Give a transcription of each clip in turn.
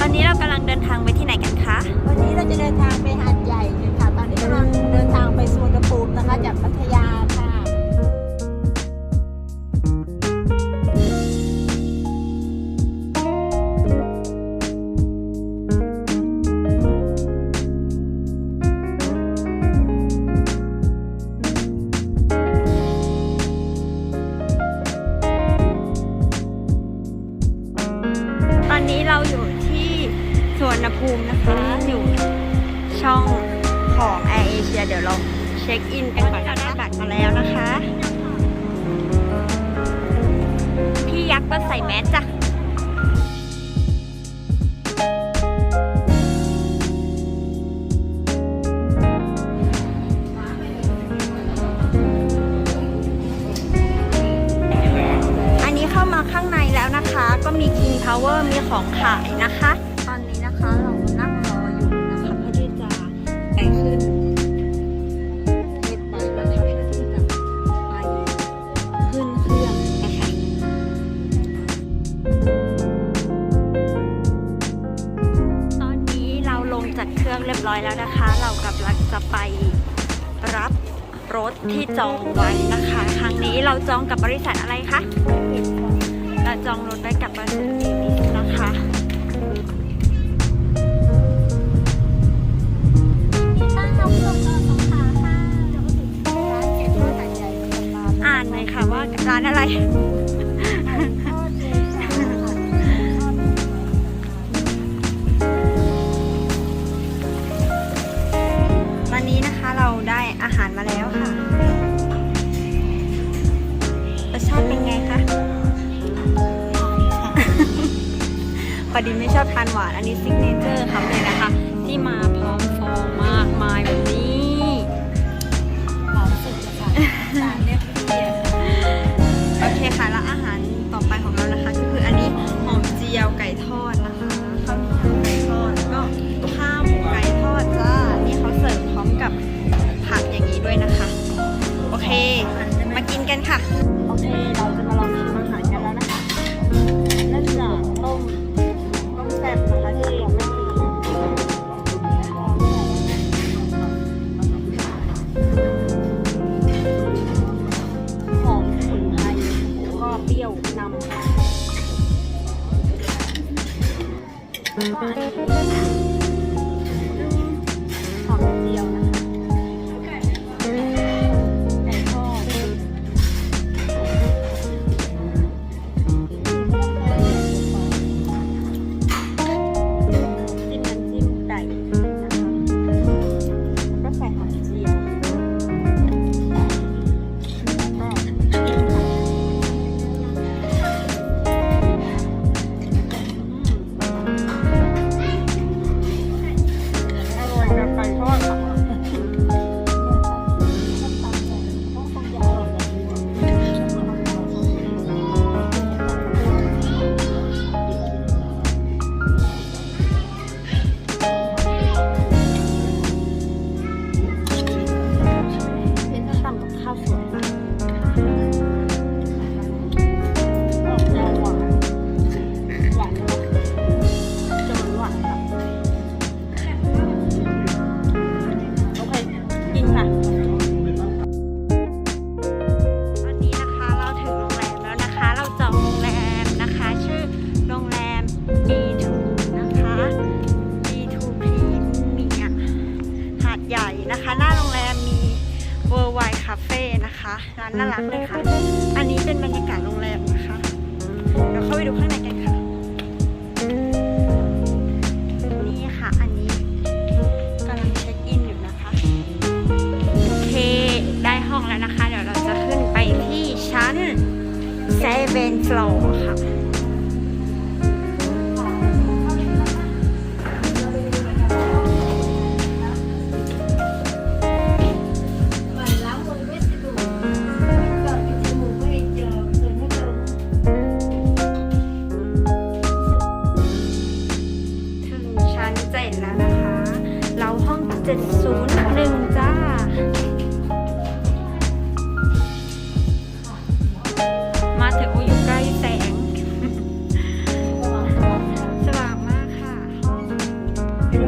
ตอนนี้เรากำลังเดินทางไปที่ไหนกันคะ วันนี้เราจะเดินทางไปหาดใหญ่กันค่ะ ตอนนี้ลังเดินทางไปสุวรรณภูมินะคะ จากพัทยา ของขาย ร้านอะไร วันนี้นะคะเราได้อาหารมาแล้วค่ะรสชาติเป็นไงคะพอดีไม่ชอบทานหวาน อันนี้ซิกเนเจอร์เขาเลยนะคะ ที่มา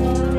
Thank you.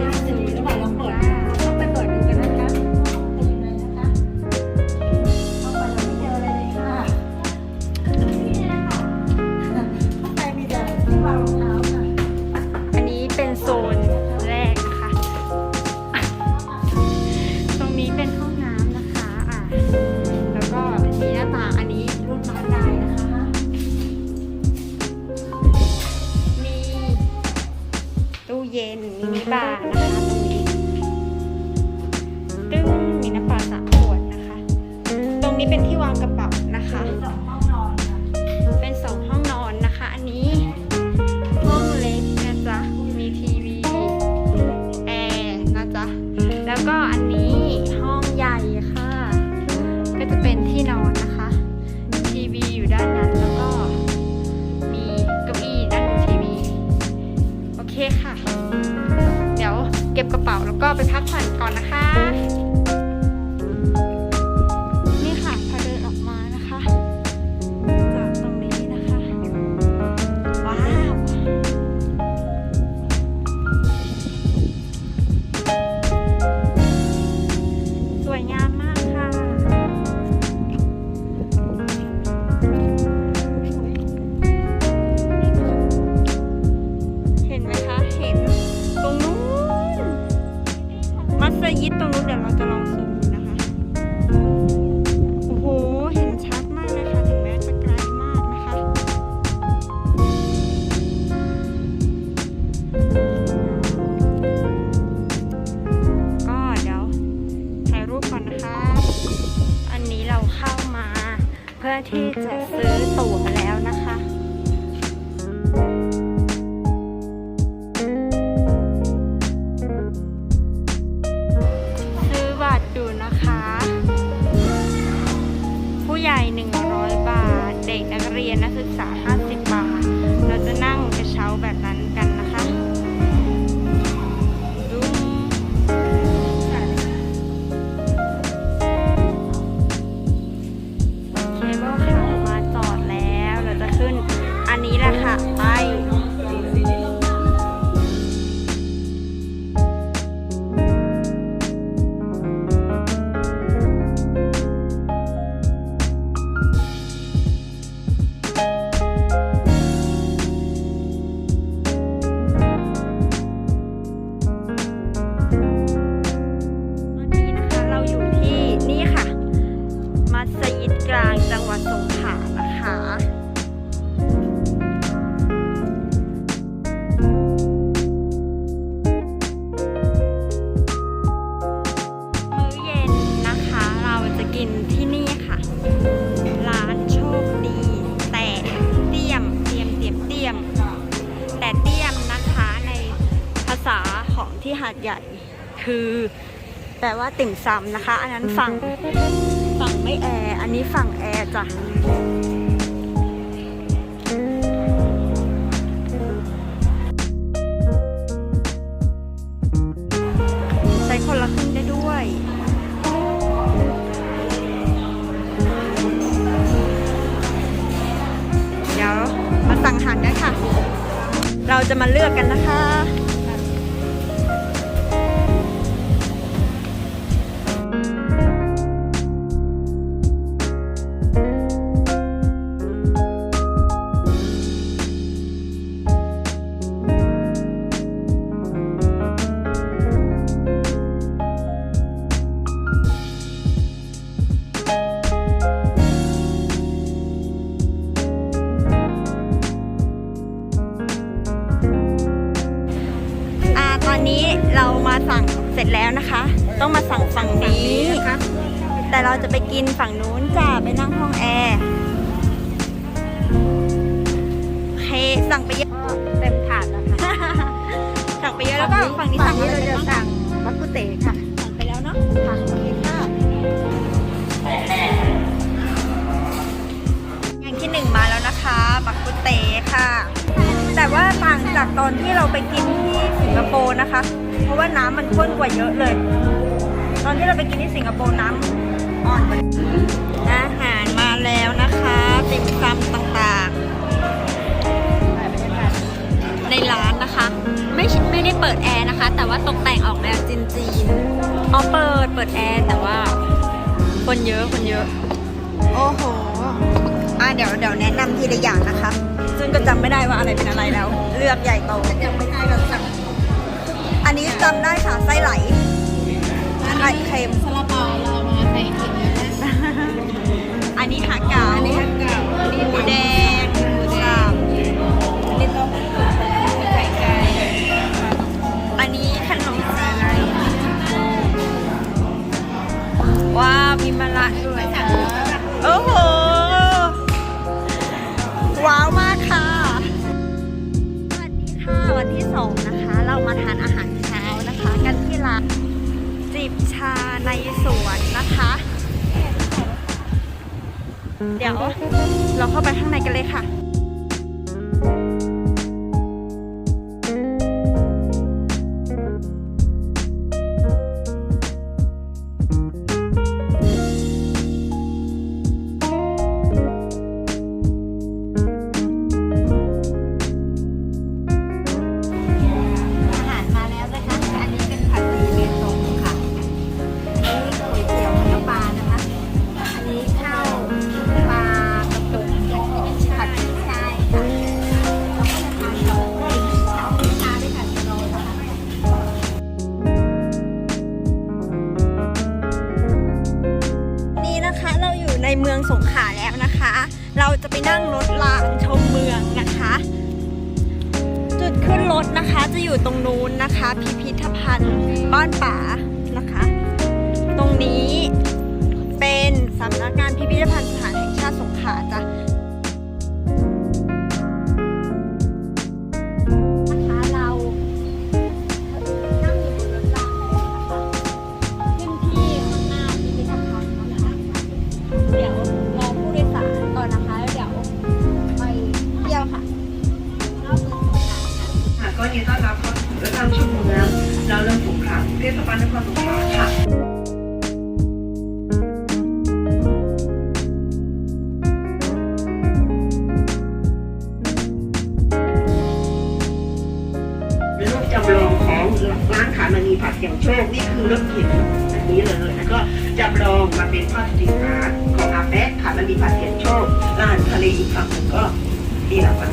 เว่าติ่มซำนะคะ อันนั้นฝั่งฝั่งไม่แอร์อันนี้ฝั่งแอร์จ้ะใช้คนละครึ่งได้ด้วยเดี๋ยวมาสั่งอาหารกันค่ะ เราจะมาเลือกกันนะคะ นนี้เรามาสั่งเสร็จแล้วนะคะ ต้องมาสั่งฝั่งนี้ แต่เราจะไปกินฝั่งนู้นจ้ะไปนั่งห้องแอร์โอเคสั่งไปเยอะเต็มถาดแล้วค่ะสั่งไปเยอะแล้วก็ฝั่งนี้สั่งนี้อะไรเราจะบ้างสั่งบักกุเตค่ะสั่งไปแล้วเนาะค่ะโอเคค่ะอย่างที่หนึ่งมาแล้วนะคะบักกุเตค่ะ แต่ว่าต่างจากตอนที่เราไปกินที่สิงคโปร์นะคะ เพราะว่าน้ำมันข้นกว่าเยอะเลย ตอนที่เราไปกินที่สิงคโปร์น้ำอ่อนกว่าอาหารมาแล้วนะคะติ่มซำต่างๆ ในร้านนะคะ ไม่ไม่ได้เปิดแอร์นะคะ แต่ว่าตกแต่งออกแนวจีนๆอ๋อเปิดเปิดแอร์แต่ว่า คนเยอะคนเยอะ โอ้โห เดี๋ยวเดี๋ยวแนะนำทีละอย่างนะคะ ซึ่งก็จำไม่ได้ว่าอะไรเป็นอะไรแล้ว เลือกใหญ่โตยัไม่ได้ก็จำอันนี้จำได้ค่ะไส้ไหลไข่เค็มซาลาเปาลาวาไส่เค็มอันนี้หากาอันนี้หากาอันนี้หมูแดงหมูสามอันนี้ต้มไข่ไก่อันนี้ขนมจีนว้ามีมะละด้วยโอ้โห ร้านจิบชาในสวนนะคะ เดี๋ยวเราเข้าไปข้างในกันเลยค่ะ นะคะจะอยู่ตรงนู้นนะคะ พิพิธภัณฑ์บ้านป่านะคะ ตรงนี้เป็นสำนักงานพิพิธภัณฑ์สถานแห่งชาติสงขลาจ้ะ ขลาเทศบาลนครสงขลาค่ะรูปจำลองของร้านขายมณีผัดเสียงโชค นี่คือรถเข็นอันนี้เลยแล้วก็จำลองมาเป็นภาพสตรีทอาร์ตของอาแป๊ะขายมณีผัดเสียงโชคร้านทะเลอีกฝั่งหนึ่งก็มีหลักประสาน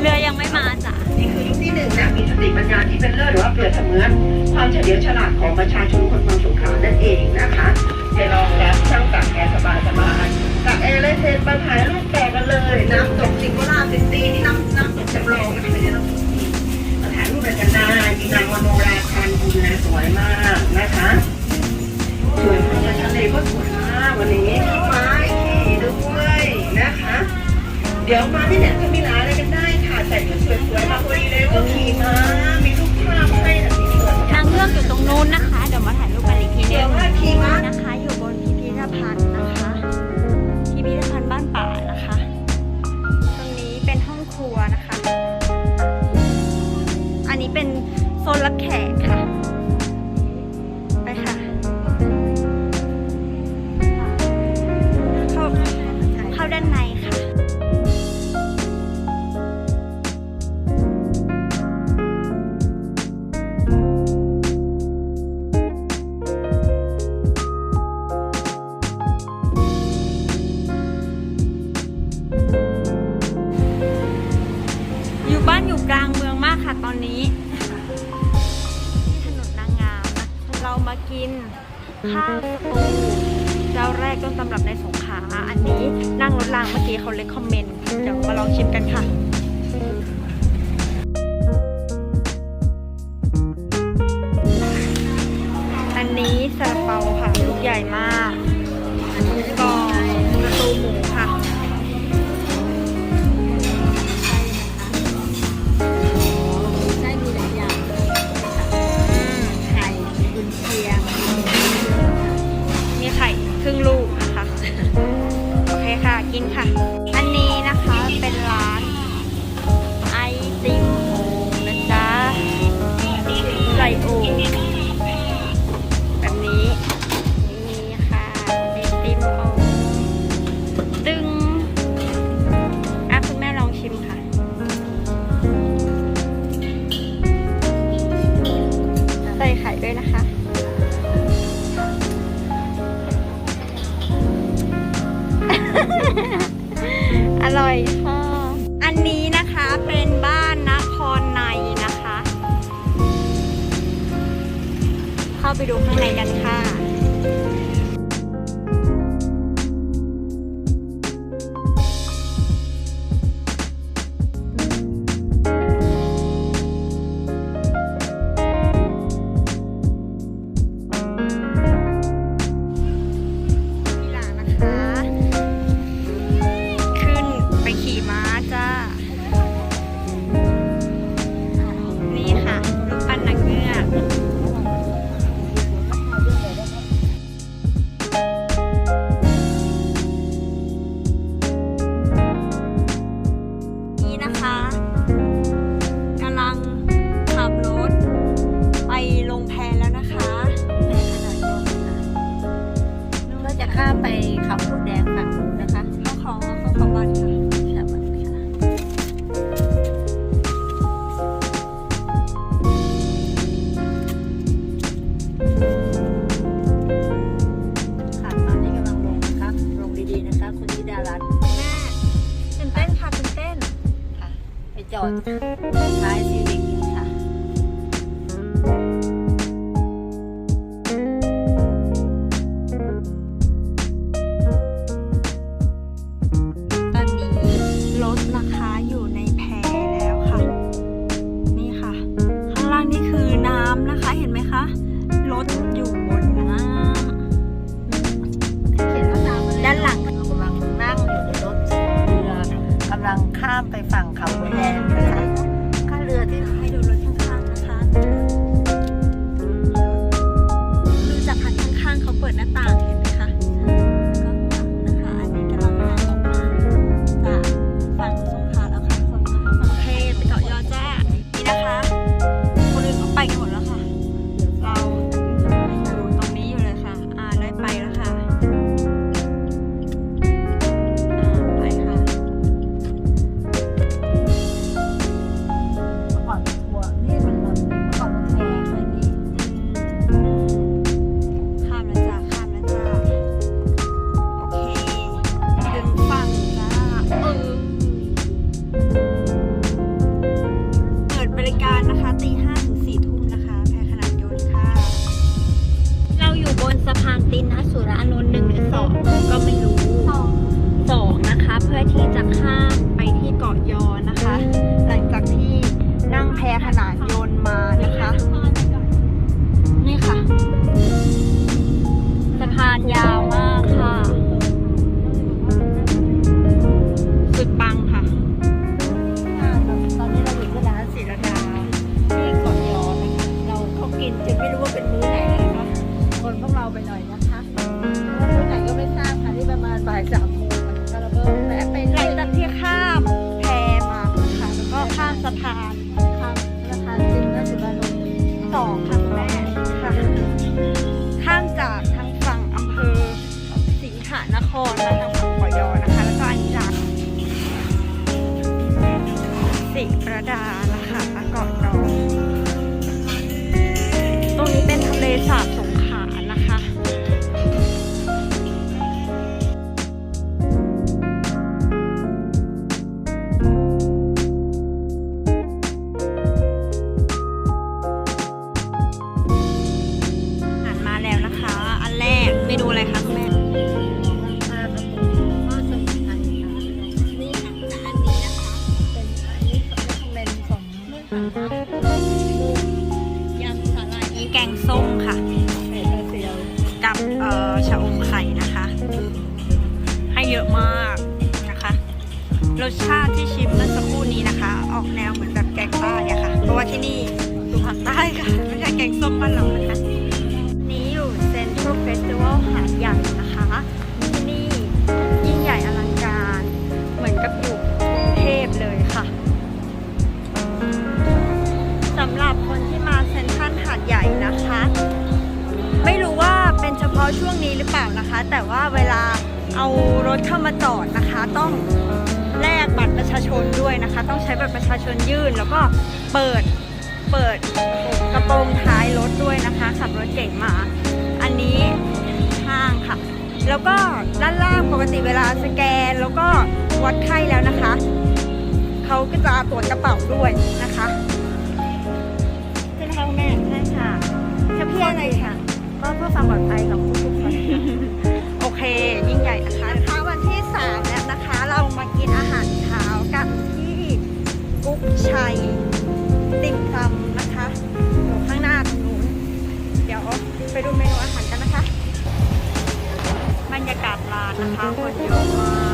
เรือยังไม่มาจ้ะนี่คือยุคที่หนึ่งนะมีสติปัญญาที่เป็นเลิศหรือว่าเปรียบเสมือนความเฉลียวฉลาดของประชาชนคนเมืองสงขลานั่นเองนะคะไปลองแล้วช่างตักแอร์สบายสบายๆตักแอร์เลยเสร็จไปถ่ายรูปต่อกันเลย น้ำตกสิงโคราชสิตีนี่น้ำน้ำตกจำลองนะคะไม่ใช่น้ำตกจริงมาถ่ายรูปกันได้มีนางมโนราคานบุญนะสวยมากนะคะสวยมากทะเลก็สวยมากวันนี้มีไม้ขี่ด้วยนะคะ เดี๋ยวมาที่เนี่ยจะมีร้าน นู้นนะคะ เดี๋ยวมาถ่ายรูปกันอีกทีนึเดียวงว่าขี่ม้านะคะ กินข้าวสตูเจ้าแรกต้นตำรับในสงขลาอันนี้นั่งรถรางเมื่อกี้เขาเลยคอมเมนต์เดี๋ยวมาลองชิมกันค่ะอันนี้ซาลาเปาค่ะลูกใหญ่มากก็ กินค่ะ 그런데잘 지. แต่ว่าเวลาเอารถเข้ามาจอดนะคะ ต้องแลกบัตรประชาชนด้วยนะคะ ต้องใช้บัตรประชาชนยื่น แล้วก็เปิดเปิดกระโปรงท้ายรถด้วยนะคะขับรถเก่งมา อันนี้ห้างค่ะ แล้วก็ด้านล่างปกติเวลาสแกนแล้วก็วัดไข้แล้วนะคะเขาก็จะตรวจกระเป๋าด้วยนะคะใช่ไหมคะคุณแม่ใช่ค่ะแค่เพื่ออะไรคะก็เพื่อความปลอดภัยของคุณ ยิ่งใหญ่นะคะคะวันที่ 3 แล้วนะคะ เรามากินอาหารเช้ากันที่กุ๊กชัยติ่งซำนะคะอยู่ข้างหน้าตรงนู้น เดี๋ยวไปดูเมนูอาหารกันนะคะ บรรยากาศร้านนะคะคนเยอะมาก